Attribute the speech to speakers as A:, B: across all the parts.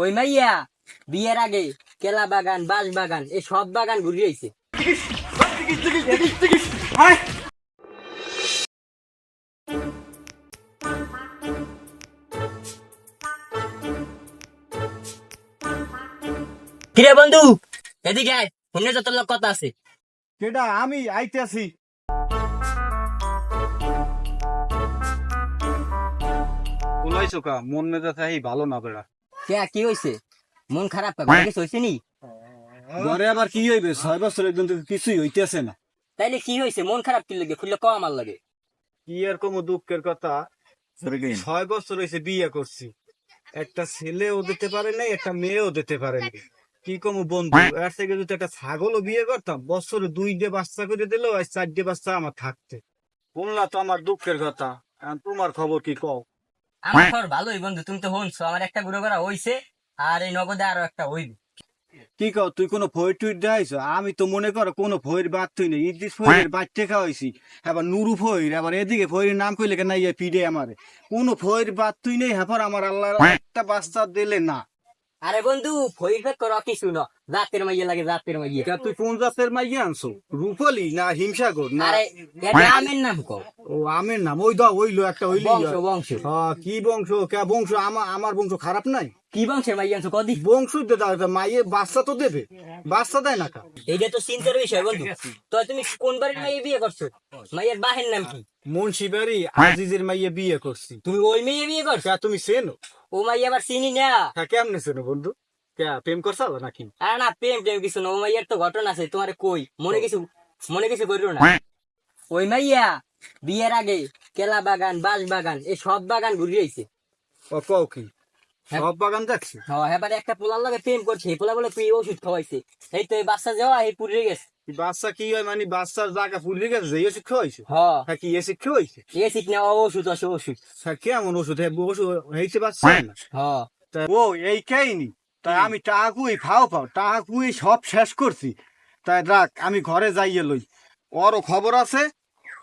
A: ওই মাইয়া বিয়ের আগে কেলা বাগান বাঁশ বাগান এই সব বাগান ঘুরিয়ে আইছে। কিরে বন্ধু এদিকে আয় ফোনে যত লোক কথা আছে।
B: কেডা আমি আইতেছি। বলাইছো কা? মন মেজাজ এই ভালো না বেড়া
A: কে কি হইছে? মন খারাপ কা? কিছু হইছে নি?
B: ঘরে আবার কি হইবে? ছয় বছর একদিন থেকে কিছুই হইতেছে না।
A: তাইলে কি হইছে? মন খারাপ কি লাগে? খুললে কম আমার লাগে।
B: কি আর কম দুঃখের কথা? ছয় বছর হয়েছে বিয়ে করছি। একটা ছেলেও দিতে পারে নাই একটা মেয়েও দিতে পারে নাই। কি কম বন্ধু? এর থেকে যদি একটা ছাগলও বিয়ে করতাম বছরে দুইটে বাচ্চা করে দিল আর চারটে বাচ্চা আমার থাকতে। বললা তো আমার দুঃখের কথা। এখন তোমার খবর কি কও?
A: আমার খবর ভালোই বন্ধু তুমি তো হনছো আমার একটা গুড়ো করা হইছে আর এই নগদে আরও একটা হইবে।
B: কি কও তুই কোনো ভয় টুই দেখাইছ? আমি তো মনে কর কোনো ভয়ের বাদ তুই নেই ইদ্রিস ফয়ের বাচ্চা খাওয়াইছি এবার নুরু ফয়ের আবার এদিকে ফয়ের নাম কইলে কেন ইয়ে পিডে আমারে। কোনো ভয়ের বাদ তুই নেই হ্যাঁ আমার আল্লাহ একটা বাচ্চা দিলে না।
A: আরে বন্ধু ফইর ফেক করো কিছু না জাতের মাইয়া লাগে জাতের মাইয়া।
B: তা তুই কোন জাতের মাইয়া আনছো? রূপলি না হিমসাগর? না
A: আরে এটা আমের নাম কো
B: ও আমের নাম। ওই দাও ওইলো একটা ওইলি
A: বংশ বংশ।
B: হ্যাঁ কি বংশ? কে বংশ? আমার আমার বংশ খারাপ নাই?
A: কি বংশের মাইয়া আনছো? কদি।
B: বংশ দে দাও মাইয়ে বাচ্চা তো দেবে। বাচ্চা দেয় না কা?
A: এইটা তো চিন্তার বিষয় বন্ধু। তো তুমি কোন বাড়ির মাইয়া বিয়ে করছ? মাইয়ের বাহের নাম কি?
B: মুন্সিবাড়ি আজিজের মাইয়ে বিয়ে করছি।
A: তুমি ওই মেয়ে বিয়ে করছ?
B: কে তুমি চেনো?
A: ও মাইয়া আবার চিনি না।
B: হ্যাঁ কেমনে চেনো বন্ধু? কে প্রেম করছ নাকি?
A: আরে না প্রেম টেম কিছু না ও মাইয়ার তো ঘটনা আছে তোমার কই? মনে কিছু মনে কিছু করিও না। ওই মাইয়া বিয়ের আগে কেলা বাগান বাঁশ বাগান এই সব বাগান ঘুরিয়ে আইছে।
B: ও কও কি? সব বাগান দেখছি?
A: হ্যাঁ এবারে একটা পোলার লগে প্রেম করছে পোলা বলে তুই ওষুধ খাওয়াইছে। এই তো এই বাচ্চা যাওয়া এই পুড়ে গেছে।
B: বাচ্চা কি হয় মানে বাচ্চার জায়গা ফুলে গেছে যে শিক্ষা হয়েছে
A: হ্যাঁ।
B: কি এ শিক্ষা হয়েছে
A: এ ঠিক না ওষুধ আছে ওষুধ।
B: হ্যাঁ কেমন ওষুধ? হ্যাঁ ওষুধ হয়েছে বাচ্চা
A: হ্যাঁ।
B: তা ও এই খাইনি। তাই আমি টাকুই খাও পাও টাকুই সব শেষ করছি। তাই রাখ আমি ঘরে যাইয়ে লই। ওরও খবর আছে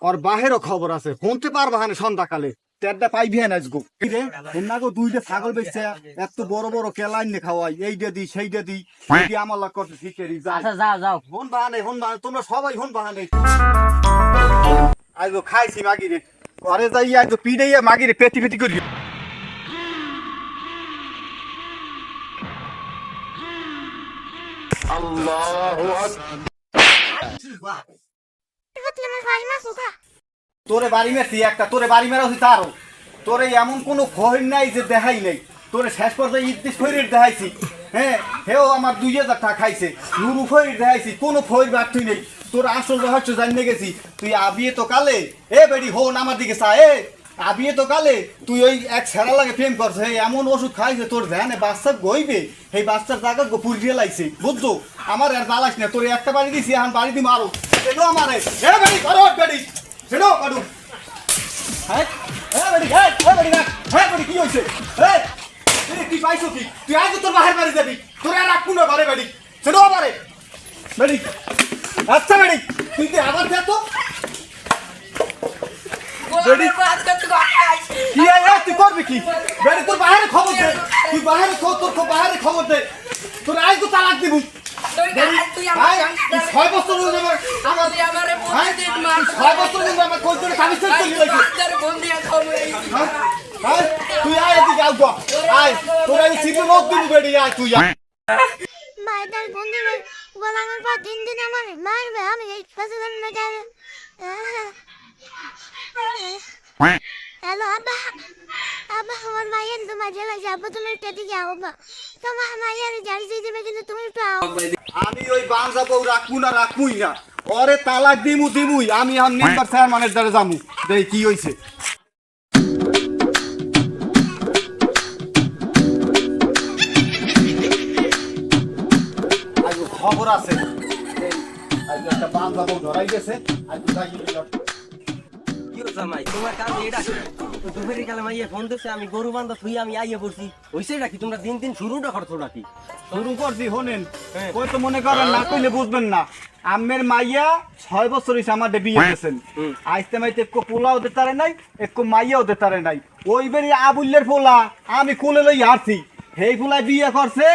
B: ওর বাহেরও খবর আছে। শুনতে পারবা হানে সন্ধ্যাকালে। তেরটা পাইবি হ্যাঁ আজগো। রে না গো দুইটা ছাগল বেচছে এত বড় বড় কেলাইন নে খাওয়াই এইটা দি সেইটা দি এইটি আমার লাগ করতে শিখেরি
A: আচ্ছা যাও যাও।
B: হন বাহানে হন বাহানে তোমরা সবাই হন বাহানে। আজগো খাইছি মাগিরে। ঘরে যাই আজগো পিড়াইয়া মাগিরে পেটি পেটি করি। তোরে বাড়ি মেরছি, একটা তোরে বাড়ি মেরা হচ্ছে তারও। তোরে এমন কোনো ভয় নাই যে দেখাই নেই। তোরে শেষ পর্যায়ে ইদ্দিস ফৈরের দেখাইছি। হ্যাঁ হেও আমার দুই হাজার টাকা খাইছে। নুরু ফৈর দেখাইছি, কোনো ফৈর বার তুই নেই। তোর আসল রহস্য জানিয়ে গেছি, তুই আবিয়ে তো কালে, এ বেডি হন আমার দিকে চা, এ, আবিয়ে তো কালে তুই ওই এক ছেড়া লাগে প্রেম করছে এমন ওষুধ খাইছে, তোর ধ্যানে বাচ্চা গইবে সেই বাচ্চার জায়গা পুরিয়ে লাগছে বুঝছ? আমার আর জ্বালাস না, তোর একটা বাড়ি দিছি, এখন বাড়ি দিম মারো সেটাও আমারে। এ বেডি, করো বেডি। সেটাও কাটু হ্যাঁ? হ্যাঁ বেডি হ্যাঁ হ্যাঁ বেডি হ্যাঁ বেডি কি হইছে হ্যাঁ? কি পাইছো কি? তুই আজ তোর বাহির বাড়ি যাবি। তোর আর রাখব না বারে বেডি। সেটাও আমারে। বেডি। আচ্ছা বেডি তুই কি আবার দে তো? কি তুই করবি কি? বেডি তোর বাইরে খবর দে। তুই বাইরে তোর বাইরে খবর দে। তোর আজ তো তালাক দিব। তুই ছয় বছর আমার ছয় বছর যাবে কোন তোর কামিজ চলে? তুই আয় এদিকে আয় আয় তোর এই সিটে লোক দিব বেডি আয় তুই আয়।
C: মায়ের বন্ধুরা গোলামের পর দিন দিন আমার মারবে আমি এই ফসলের না যাবে। হ্যালো আব্বা আব্বা আমার মায়ের তো মাঝে মাঝে আব্বা তুমি একটু এদিকে আব্বা তোমার মায়ের জারি দিয়ে দেবে কিন্তু তুমি একটু আও
B: আমি ওই বাংলা বউ রাখব না রাখবুই না ওরে তালাক দিমু দিমুই আমি আর নির্বাক চেয়ারম্যানের দ্বারা যামু দেখ কি হইছে খবর আছে একটা বাংলা বউ ধরাই গেছে
A: কি জামাই তোমার কাজ এটা
D: দুপুরে গেলে মাইয়ে ফোন দিচ্ছে আমি গরু বান্ধব থুই আমি আইয়ে পড়ছি। হইছে নাকি তোমরা দিন দিন শুরুটা করছ নাকি?
B: শুরু করছি শোনেন।
D: হ্যাঁ।
B: ওই তো মনে করেন না কইলে বুঝবেন না। আমের মাইয়া ছয় বছর হয়েছে আমার বিয়ে গেছেন
D: হুম।
B: মাইতে একটু পোলাও দিতারে নাই একটু মাইয়াও দিতারে নাই। ওই বেরি আবুল্যের পোলা আমি কোলে লই হারছি সেই পোলায় বিয়ে করছে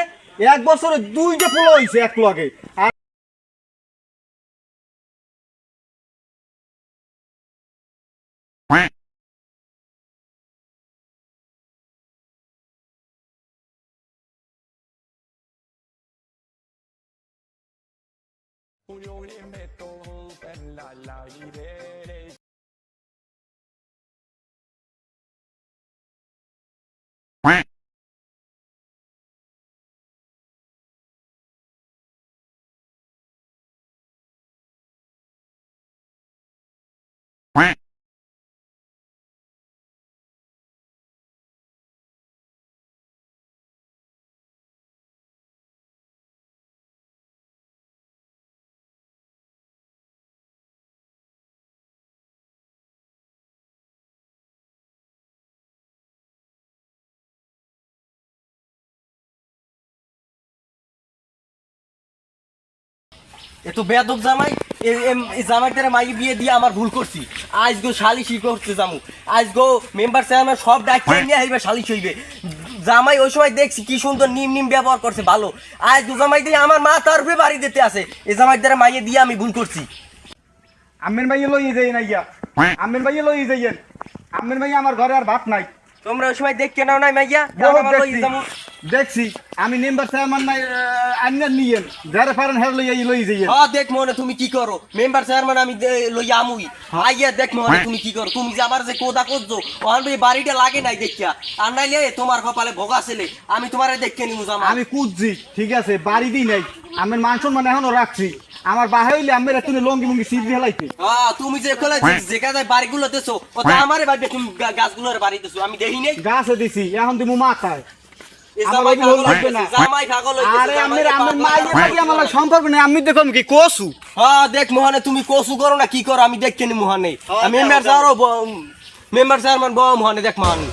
B: এক বছরে দুইটা পোলা হইছে এক লগে। আর
D: এ তো বেদব জামাই এ- এম- এই জামাইটারে মাই বিয়ে দিয়ে আমার ভুল করছি। আজ গো সালিশি করতে যামু। আজ গো মেম্বার চেয়ারম্যান সব ডাকিয়ে নিয়ে হইবে সালিশ হইবে। জামাই ওই সময় দেখছি কি সুন্দর নিম নিম ব্যবহার করছে ভালো। আজ গো জামাই দিয়ে আমার মা তার উপরে বাড়ি দিতে আছে এই জামাইটারে মাইয়ে দিয়ে আমি ভুল করছি।
B: আমের মাইয়া লই যাই না ইয়া আমের মাইয়া লই যাইয়েন। আমের মাইয়া আমার ঘরে আর ভাত নাই।
D: তোমরা ওই সময় দেখতে নাও নাই মাইয়া
B: দেখছি। আমি মেম্বার চেয়ারম্যান নাই আন্যার নিয়েন যারা পারেন হ্যাঁ লই লই যাইয়েন।
D: হ্যাঁ দেখ মনে তুমি কি করো? মেম্বার চেয়ারম্যান আমি দে- লই আমুই। আইয়া দেখ মনে তুমি কি করো? তুমি যে আমার যে কোদা করছ এই বাড়িটা লাগে নাই দেখিয়া। আর নাইলে তোমার কপালে ভোগা ছেলে আমি তোমারে দেখে নিমু জামা
B: আমি কুদছি ঠিক আছে বাড়ি দিই নাই। আমার মান সম্মান এখনও রাখছি। আমার বাহে হইলে আমের তুমি লঙ্গি মুঙ্গি সিট হেলাইতে।
D: হ্যাঁ তুমি যে কোলে যেখানে বাড়িগুলো দেছো ওটা আমারে বাড়ি তুমি গাছগুলোর বাড়ি দেছো আমি দেখি নাই?
B: গাছে দিছি এখন তুমি মাথায়। আমি দেখুন কি কসু?
D: হ্যাঁ দেখ মোহনে তুমি কসু করো না কি করো আমি দেখকে নি মোহনে।
B: হ্যাঁ,
D: মেম্বার
B: দাও, দাও।
D: স্যারও মেম্বার চেয়ারম্যান বউ মোহনে দেখ মোহনে।